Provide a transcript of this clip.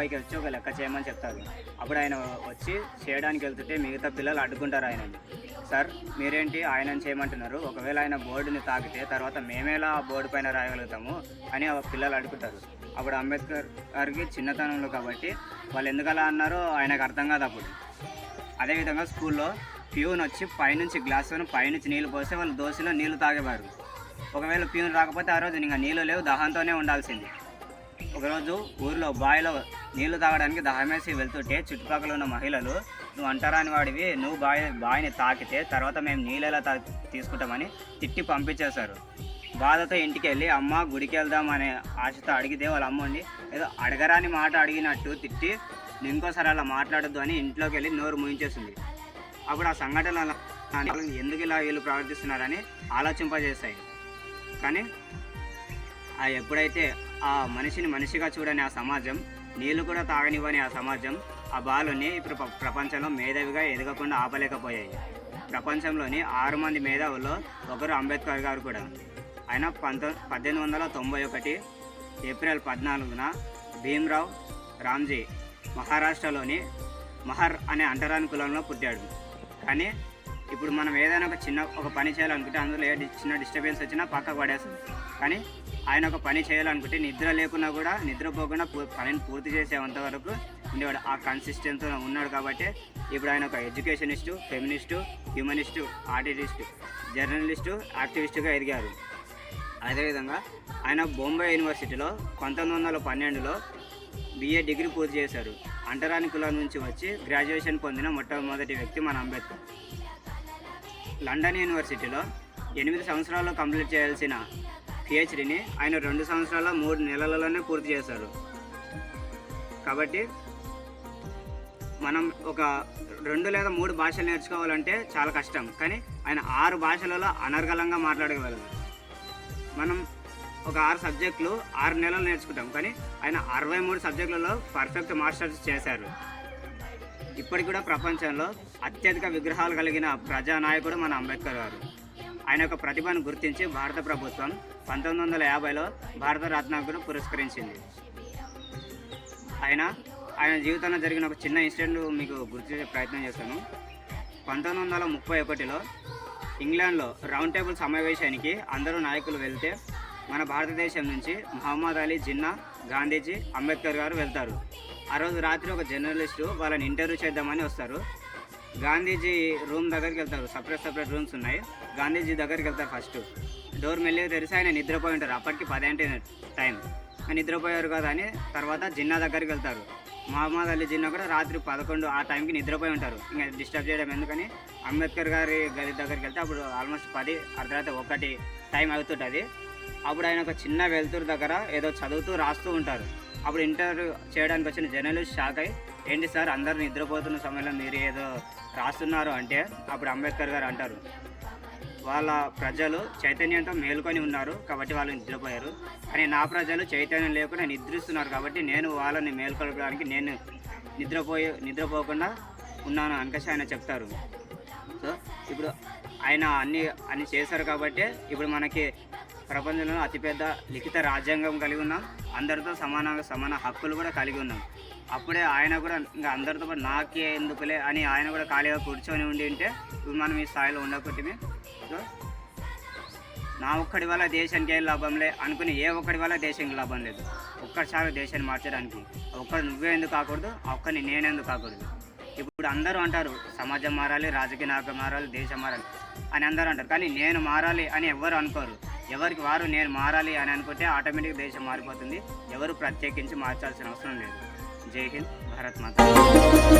పైకి వచ్చి ఒక లెక్క చేయమని చెప్తారు. అప్పుడు ఆయన వచ్చి చేయడానికి వెళ్తుంటే మిగతా పిల్లలు అడ్డుకుంటారు ఆయనని. సార్ మీరేంటి ఆయనని చేయమంటున్నారు? ఒకవేళ ఆయన బోర్డుని తాకితే తర్వాత మేమేలా ఆ బోర్డు పైన రాయగలుగుతాము? అని ఆ పిల్లలు అడుగుతారు. అప్పుడు అంబేద్కర్ గారికి చిన్నతనంలో కాబట్టి వాళ్ళు ఎందుకలా అన్నారో ఆయనకు అర్థం కాదు అప్పుడు. అదేవిధంగా స్కూల్లో ప్యూన్ వచ్చి పైనుంచి గ్లాసును పైనుంచి నీళ్ళు పోస్తే వాళ్ళు దోశలో నీళ్ళు తాగేవారు. ఒకవేళ ప్యూన్ రాకపోతే ఆ రోజు ఇంకా నీళ్ళు లేవు దహంతోనే ఉండాల్సింది. ఒకరోజు ఊరిలో బావిలో నీళ్ళు తాగడానికి దహమేసి వెళ్తుంటే చుట్టుపక్కల ఉన్న మహిళలు నువ్వు అంటరాని వాడివి నువ్వు బావి బావిని తాకితే తర్వాత మేము నీళ్ళు ఎలా తా తీసుకుంటామని తిట్టి పంపించేశారు. బాధతో ఇంటికి వెళ్ళి అమ్మ గుడికి వెళ్దాం అనే ఆశతో అడిగితే వాళ్ళ అమ్మ ఉండి ఏదో అడగరాని మాట అడిగినట్టు తిట్టి ఇంకోసారి అలా మాట్లాడొద్దు అని ఇంట్లోకి వెళ్ళి నోరు ముయించేసింది. అప్పుడు ఆ సంఘటనలు ఎందుకు ఇలా వీళ్ళు ప్రవర్తిస్తున్నారని ఆలోచింపజేశాయి. కానీ ఆ ఎప్పుడైతే ఆ మనిషిని మనిషిగా చూడని ఆ సమాజం నీళ్ళు కూడా తాగనివ్వని ఆ సమాజం ఆ బాలుని ఇప్పుడు ప్రపంచంలో మేధావిగా ఎదగకుండా ఆపలేకపోయాయి. ప్రపంచంలోని ఆరు మంది మేధావుల్లో ఒకరు అంబేద్కర్ గారు కూడా. ఆయన పంతొ పద్దెనిమిది వందల తొంభై ఒకటి ఏప్రిల్ పద్నాలుగున భీమ్రావ్ రామ్జీ మహారాష్ట్రలోని మహర్ అనే అంటరాని కులంలో పుట్టాడు. కానీ ఇప్పుడు మనం ఏదైనా ఒక చిన్న ఒక పని చేయాలనుకుంటే అందులో ఏ చిన్న డిస్టర్బెన్స్ వచ్చినా పక్కకు పడేస్తుంది కానీ ఆయన ఒక పని చేయాలనుకుంటే నిద్ర లేకున్నా కూడా నిద్రపోకుండా పూ- పనిని పూర్తి చేసేంత వరకు ఉండేవాడు. ఆ కన్సిస్టెన్స్తో ఉన్నాడు కాబట్టి ఇప్పుడు ఆయన ఒక educationist feminist humanist artist journalist యాక్టివిస్టుగా ఎదిగారు. అదేవిధంగా ఆయన బొంబాయి యూనివర్సిటీలో పంతొమ్మిది వందల పన్నెండులో బిఏ డిగ్రీ పూర్తి చేశారు. అంటరాని కులం నుంచి వచ్చి గ్రాడ్యుయేషన్ పొందిన మొట్టమొదటి వ్యక్తి మన అంబేద్కర్. లండన్ యూనివర్సిటీలో ఎనిమిది సంవత్సరాల్లో కంప్లీట్ చేయాల్సిన పిహెచ్డిని ఆయన రెండు సంవత్సరాల మూడు నెలలలోనే పూర్తి చేశారు కాబట్టి మనం ఒక రెండు లేదా మూడు భాషలు నేర్చుకోవాలంటే చాలా కష్టం. కానీ ఆయన ఆరు భాషలలో అనర్గళంగా మాట్లాడగలరు మనం ఒక ఆరు సబ్జెక్టులు ఆరు నెలలు నేర్చుకుంటాం. కానీ ఆయన అరవై మూడు సబ్జెక్టులలో పర్ఫెక్ట్ మాస్టర్స్ చేశారు. ఇప్పటికి కూడా ప్రపంచంలో అత్యధిక విగ్రహాలు కలిగిన ప్రజానాయకుడు మన అంబేద్కర్ గారు. ఆయన యొక్క ప్రతిభను గుర్తించి భారత ప్రభుత్వం పంతొమ్మిది వందల యాభైలో భారత రత్నాకును పురస్కరించింది. ఆయన ఆయన జీవితంలో జరిగిన ఒక చిన్న ఇన్సిడెంట్ మీకు గుర్తు ప్రయత్నం చేస్తాను. పంతొమ్మిది వందల ముప్పై ఒకటిలో ఇంగ్లాండ్లో రౌండ్ టేబుల్ సమావేశానికి అందరూ నాయకులు వెళ్తే మన భారతదేశం నుంచి మహమ్మద్ అలీ జిన్నా గాంధీజీ అంబేద్కర్ గారు వెళ్తారు. ఆ రోజు రాత్రి ఒక జర్నలిస్టు వాళ్ళని ఇంటర్వ్యూ చేద్దామని వస్తారు. గాంధీజీ రూమ్ దగ్గరికి వెళ్తారు. సపరేట్ సపరేట్ రూమ్స్ ఉన్నాయి. గాంధీజీ దగ్గరికి వెళ్తారు ఫస్ట్. డోర్ మెల్లిగా తెరిసి ఆయన నిద్రపోయి ఉంటారు. అప్పటికి పదేంటి టైం. ఆయన నిద్రపోయారు కదా అని తర్వాత జిన్నా దగ్గరికి వెళ్తారు. మహమ్మద్ అలీ జిన్నా కూడా రాత్రి పదకొండు ఆ టైంకి నిద్రపోయి ఉంటారు. ఇంకా డిస్టర్బ్ చేయడం ఎందుకని? అంబేద్కర్ గారి గది దగ్గరికి వెళ్తే అప్పుడు ఆల్మోస్ట్ పది అర్ధరాత్రి ఒకటి టైం అవుతుంటుంది. అప్పుడు ఆయన ఒక చిన్న వెలుతురు దగ్గర ఏదో చదువుతూ రాస్తూ ఉంటారు. అప్పుడు ఇంటర్వ్యూ చేయడానికి వచ్చిన జర్నలిస్ట్ షాక్ అయి ఏంటి సార్ అందరు నిద్రపోతున్న సమయంలో మీరు ఏదో రాస్తున్నారు అంటే అప్పుడు అంబేద్కర్ గారు అంటారు. వాళ్ళ ప్రజలు చైతన్యంతో మేలుకొని ఉన్నారు కాబట్టి వాళ్ళు నిద్రపోయారు. కానీ నా ప్రజలు చైతన్యం లేకుండా నిద్రిస్తున్నారు కాబట్టి నేను వాళ్ళని మేల్కొల్పడానికి నేను నిద్రపోయి నిద్రపోకుండా ఉన్నాను అనకసి ఆయన చెప్తారు. సో ఇప్పుడు ఆయన అన్ని అన్ని చేశారు కాబట్టి ఇప్పుడు మనకి ప్రపంచంలో అతిపెద్ద లిఖిత రాజ్యాంగం కలిగి ఉన్నాం. అందరితో సమానంగా సమాన హక్కులు కూడా కలిగి ఉన్నాం. అప్పుడే ఆయన కూడా ఇంకా అందరితో పాటు నాకే ఎందుకులే అని ఆయన కూడా ఖాళీగా కూర్చొని ఉండి ఉంటే ఇప్పుడు మనం ఈ స్థాయిలో ఉండకపోతే సో నా ఒక్కడి వల్ల దేశానికి ఏం లాభంలే అనుకుని ఏ ఒక్కడి వల్ల దేశానికి లాభం లేదు. ఒక్కసారి దేశాన్ని మార్చడానికి ఒక్కడు నువ్వే ఎందుకు కాకూడదు ఒక్కరిని ఒక్కడిని నేనెందుకు కాకూడదు? ఇప్పుడు అందరూ అంటారు సమాజం మారాలి రాజకీయ నాయకులు మారాలి దేశం మారాలి అని అందరూ అంటారు. కానీ నేను మారాలి అని ఎవరు అనుకోరు. ఎవరికి వారు నేను మారాలి అని అనుకుంటే ఆటోమేటిక్ దేశం మారిపోతుంది. ఎవరు ప్రత్యేకించి మార్చాల్సిన అవసరం లేదు. जय हिंद भारत माता